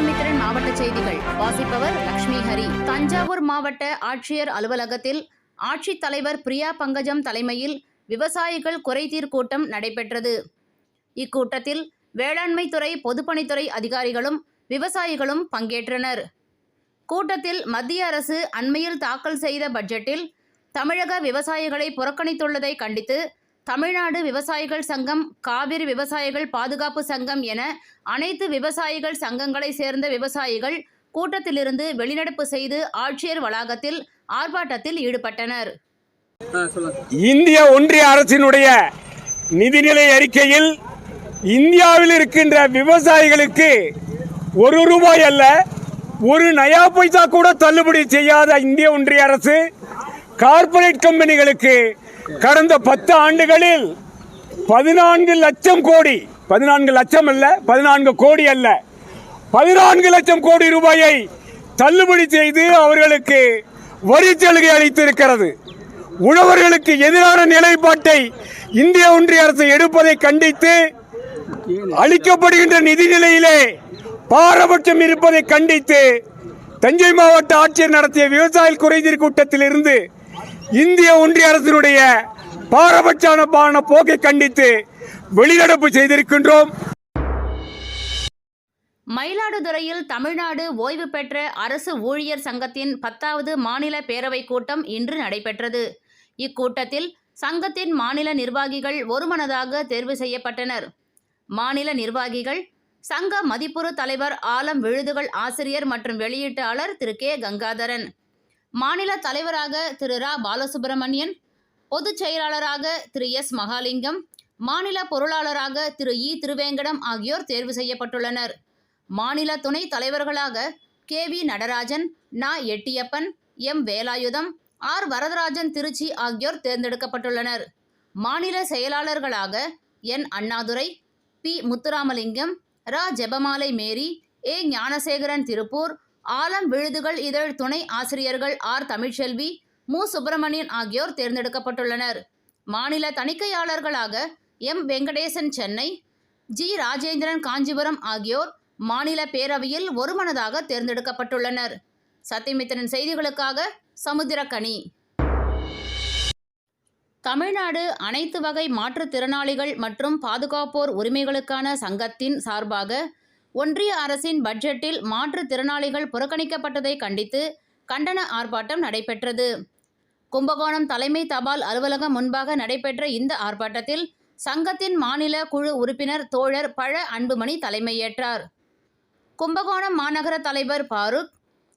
சத்தியமித்திரன் மாவட்ட செய்திகள். வாசிப்பவர் லக்ஷ்மி ஹரி. தஞ்சாவூர் மாவட்ட ஆட்சியர் அலுவலகத்தில் ஆட்சித் தலைவர் பிரியா பங்கஜம் தலைமையில் விவசாயிகள் குறைதீர் கூட்டம் நடைபெற்றது. இக்கூட்டத்தில் வேளாண்மை துறை பொதுப்பணித்துறை அதிகாரிகளும் விவசாயிகளும் பங்கேற்றனர். கூட்டத்தில் மத்திய அரசு அண்மையில் தாக்கல் செய்த பட்ஜெட்டில் தமிழக விவசாயிகளை புறக்கணித்துள்ளதை கண்டித்து தமிழ்நாடு விவசாயிகள் சங்கம் காவிரி விவசாயிகள் பாதுகாப்பு சங்கம் என அனைத்து விவசாயிகள் சங்கங்களை சேர்ந்த விவசாயிகள் கூட்டத்திலிருந்து வெளிநடப்பு செய்து ஆட்சியர் வளாகத்தில் ஆர்ப்பாட்டத்தில் ஈடுபட்டனர். இந்திய ஒன்றிய அரசினுடைய நிதிநிலை அறிக்கையில் இந்தியாவில் இருக்கின்ற விவசாயிகளுக்கு ஒரு ரூபாய் அல்ல ஒரு நயா பைசா கூட தள்ளுபடி செய்யாத இந்திய ஒன்றிய அரசு கார்ப்பரேட் கம்பெனிகளுக்கு கடந்த பத்து ஆண்டுகளில் பதினான்கு லட்சம் கோடி பதினான்கு லட்சம் அல்ல பதினான்கு கோடி அல்ல. பதினான்கு லட்சம் கோடி ரூபாயை தள்ளுபடி செய்து அவர்களுக்கு வரி சலுகை அளித்திருக்கிறது. உழவர்களுக்கு எதிரான நிலைப்பாட்டை இந்திய ஒன்றிய அரசு எடுப்பதை கண்டித்து அளிக்கப்படுகின்ற நிதிநிலையிலே பாரபட்சம் இருப்பதை கண்டித்து தஞ்சை மாவட்ட ஆட்சியர் நடத்திய விவசாய குறைதீர் கூட்டத்தில் இருந்து இந்திய ஒன்றிய அரசினுடைய பாரபட்சமான போக்கை கண்டித்து வெளிநடப்பு செய்திருக்கின்றோம். மயிலாடுதுறையில் தமிழ்நாடு ஓய்வு பெற்ற அரசு ஊழியர் சங்கத்தின் பத்தாவது மாநில பேரவைக் கூட்டம் இன்று நடைபெற்றது. இக்கூட்டத்தில் சங்கத்தின் மாநில நிர்வாகிகள் ஒருமனதாக தேர்வு செய்யப்பட்டனர். மாநில நிர்வாகிகள் சங்க மதிப்புறு தலைவர் ஆலம் விழுதுகள் ஆசிரியர் மற்றும் வெளியீட்டாளர் திரு கே. கங்காதரன் மாநில தலைவராக திரு ரா. பாலசுப்பிரமணியன் பொதுச் செயலாளராக திரு எஸ். மகாலிங்கம் மாநில பொருளாளராக திரு இ. திருவேங்கடம் ஆகியோர் தேர்வு செய்யப்பட்டுள்ளனர். மாநில துணைத் தலைவர்களாக கே. வி. நடராஜன் நா. எட்டியப்பன் எம். வேலாயுதம் ஆர். வரதராஜன் திருச்சி ஆகியோர் தேர்ந்தெடுக்கப்பட்டுள்ளனர். மாநில செயலாளர்களாக N. Annadurai P. Muthuramalingam raw. Jebamalai Mary A. Gnanasekaran Tiruppur ஆலம் விழுதுகள் இதழ் துணை ஆசிரியர்கள் ஆர். தமிழ்ச்செல்வி மு. சுப்பிரமணியன் ஆகியோர் தேர்ந்தெடுக்கப்பட்டுள்ளனர். மாநில தணிக்கையாளர்களாக எம். வெங்கடேசன் சென்னை ஜி. ராஜேந்திரன் காஞ்சிபுரம் ஆகியோர் மாநில பேரவையில் ஒருமனதாக தேர்ந்தெடுக்கப்பட்டுள்ளனர். சத்தியமித்திரன் செய்திகளுக்காக சமுத்திரக்கனி. தமிழ்நாடு அனைத்து வகை மாற்றுத்திறனாளிகள் மற்றும் பாதுகாப்போர் உரிமைகளுக்கான சங்கத்தின் சார்பாக ஒன்றிய அரசின் பட்ஜெட்டில் மாற்றுத்திறனாளிகள் புறக்கணிக்கப்பட்டதை கண்டித்து கண்டன ஆர்ப்பாட்டம் நடைபெற்றது. கும்பகோணம் தலைமை தபால் அலுவலகம் முன்பாக நடைபெற்ற இந்த ஆர்ப்பாட்டத்தில் சங்கத்தின் மாநில குழு உறுப்பினர் தோழர் பழ அன்புமணி தலைமையேற்றார். கும்பகோணம் மாநகர தலைவர் பாருக்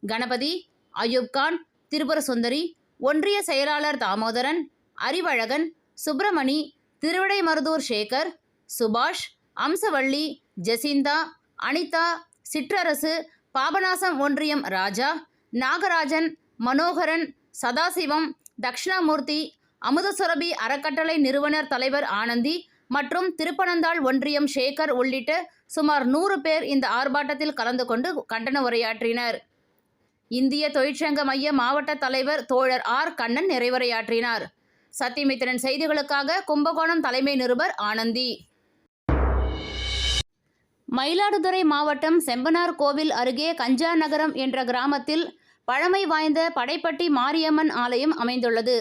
கணபதி அயூப்கான் திரிபுர சுந்தரி ஒன்றிய செயலாளர் தாமோதரன் அறிவழகன் சுப்பிரமணி திருவிடைமருதூர் சேகர் சுபாஷ் அம்சவள்ளி ஜெசிந்தா அனிதா சிற்றரசு பாபநாசம் ஒன்றியம் ராஜா நாகராஜன் மனோகரன் சதாசிவம் தக்ஷணாமூர்த்தி அமுதசுரபி அறக்கட்டளை நிறுவனர் தலைவர் ஆனந்தி மற்றும் திருப்பனந்தாள் ஒன்றியம் சேகர் உள்ளிட்ட சுமார் நூறு பேர் இந்த ஆர்ப்பாட்டத்தில் கலந்து கொண்டு கண்டன உரையாற்றினர். இந்திய தொழிற்சங்க மைய மாவட்ட தலைவர் தோழர் ஆர். கண்ணன் நிறைவுரையாற்றினார். சத்தியமித்திரன் செய்திகளுக்காக கும்பகோணம் தலைமை நிருபர் ஆனந்தி. மயிலாடுதுறை மாவட்டம் செம்பனார் கோவில் அருகே கஞ்சா நகரம் என்ற கிராமத்தில் பழமை வாய்ந்த படைப்பட்டி மாரியம்மன் ஆலயம் அமைந்துள்ளது.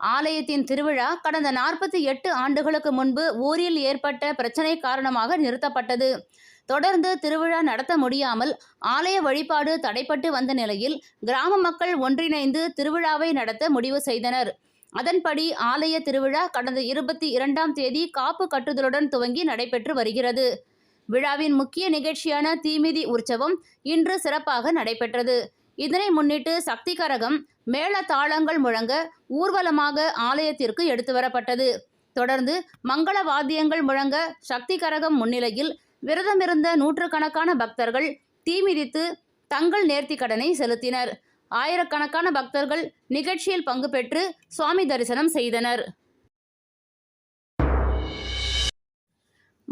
ஆலயத்தின் திருவிழா கடந்த நாற்பத்தி எட்டு ஆண்டுகளுக்கு முன்பு ஊரில் ஏற்பட்ட பிரச்சனை காரணமாக நிறுத்தப்பட்டது. தொடர்ந்து திருவிழா நடத்த முடியாமல் ஆலய வழிபாடு தடைப்பட்டு வந்த நிலையில் கிராம மக்கள் ஒன்றிணைந்து திருவிழாவை நடத்த முடிவு செய்தனர். அதன்படி ஆலய திருவிழா கடந்த இருபத்தி இரண்டாம் தேதி காப்பு கட்டுதலுடன் துவங்கி நடைபெற்று வருகிறது. விழாவின் முக்கிய நிகழ்ச்சியான தீமிதி உற்சவம் இன்று சிறப்பாக நடைபெற்றது. இதனை முன்னிட்டு சக்தி கரகம் மேள தாளங்கள் முழங்க ஊர்வலமாக ஆலயத்திற்கு எடுத்து வரப்பட்டது. தொடர்ந்து மங்கள வாத்தியங்கள் முழங்க சக்தி கரகம் முன்னிலையில் விரதமிருந்த நூற்றுக்கணக்கான பக்தர்கள் தீமிதித்து தங்கள் தங்கள் நேர்த்திக்கடனை செலுத்தினர். ஆயிரக்கணக்கான பக்தர்கள் நிகழ்ச்சியில் பங்கு பெற்று சுவாமி தரிசனம் செய்தனர்.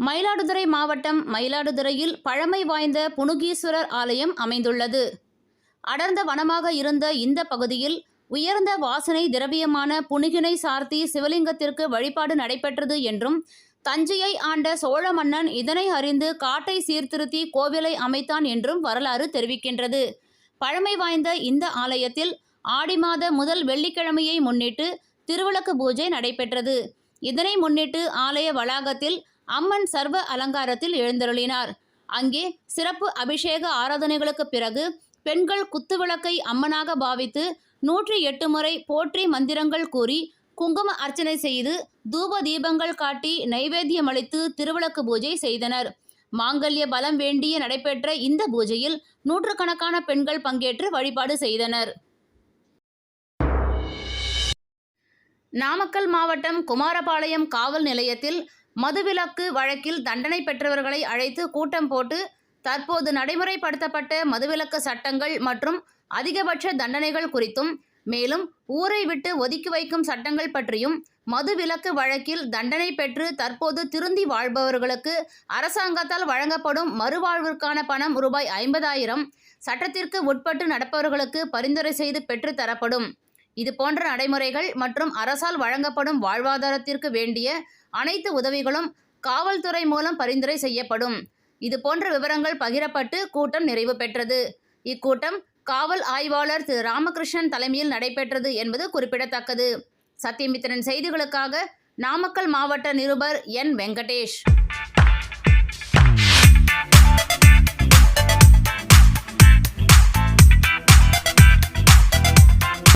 மயிலாடுதுறை மாவட்டம் மயிலாடுதுறையில் பழமை வாய்ந்த புனுகீஸ்வரர் ஆலயம் அமைந்துள்ளது. அடர்ந்த வனமாக இருந்த இந்த பகுதியில் உயர்ந்த வாசனை திரவியமான புனுகினை சார்த்தி சிவலிங்கத்திற்கு வழிபாடு நடைபெற்றது என்றும் தஞ்சையை ஆண்ட சோழ மன்னன் இதனை அறிந்து காட்டை சீர்திருத்தி கோவிலை அமைத்தான் என்றும் வரலாறு தெரிவிக்கின்றது. பழமை வாய்ந்த இந்த ஆலயத்தில் ஆடி மாத முதல் வெள்ளிக்கிழமையை முன்னிட்டு திருவிளக்கு பூஜை நடைபெற்றது. இதனை முன்னிட்டு ஆலய வளாகத்தில் அம்மன் சர்வ அலங்காரத்தில் எழுந்தருளினார். அங்கே சிறப்பு அபிஷேக ஆராதனைகளுக்கு பிறகு பெண்கள் குத்துவிளக்கை அம்மனாக பாவித்து நூற்றி எட்டு முறை போற்றி மந்திரங்கள் கூறி குங்கும அர்ச்சனை செய்து தூப தீபங்கள் காட்டி நைவேத்தியம் அளித்து திருவிளக்கு பூஜை செய்தனர். மாங்கல்ய பலம் வேண்டிய நடைபெற்ற இந்த பூஜையில் நூற்றுக்கணக்கான பெண்கள் பங்கேற்று வழிபாடு செய்தனர். நாமக்கல் மாவட்டம் குமாரபாளையம் காவல் நிலையத்தில் மதுவிலக்கு வழக்கில் தண்டனை பெற்றவர்களை அழைத்து கூட்டம் போட்டு தற்போது நடைமுறைப்படுத்தப்பட்ட மதுவிலக்கு சட்டங்கள் மற்றும் அதிகபட்ச தண்டனைகள் குறித்தும் மேலும் ஊரை விட்டு ஒதுக்கி வைக்கும் சட்டங்கள் பற்றியும் மதுவிலக்கு வழக்கில் தண்டனை பெற்று தற்போது திருந்தி வாழ்பவர்களுக்கு அரசாங்கத்தால் வழங்கப்படும் மறுவாழ்விற்கான பணம் ரூபாய் ஐம்பதாயிரம் சட்டத்திற்கு உட்பட்டு நடப்பவர்களுக்கு பரிந்துரை செய்து பெற்று தரப்படும் இது போன்ற நடைமுறைகள் மற்றும் அரசால் வழங்கப்படும் வாழ்வாதாரத்திற்கு வேண்டிய அனைத்து உதவிகளும் காவல்துறை மூலம் பரிந்துரை செய்யப்படும். இது போன்ற விவரங்கள் பகிரப்பட்டு கூட்டம் நிறைவு பெற்றது. இக்கூட்டம் காவல் ஆய்வாளர் திரு. ராமகிருஷ்ணன் தலைமையில் நடைபெற்றது என்பது குறிப்பிடத்தக்கது. சத்தியமித்திரன் செய்திகளுக்காக நாமக்கல் மாவட்ட நிருபர் என் வெங்கடேஷ்.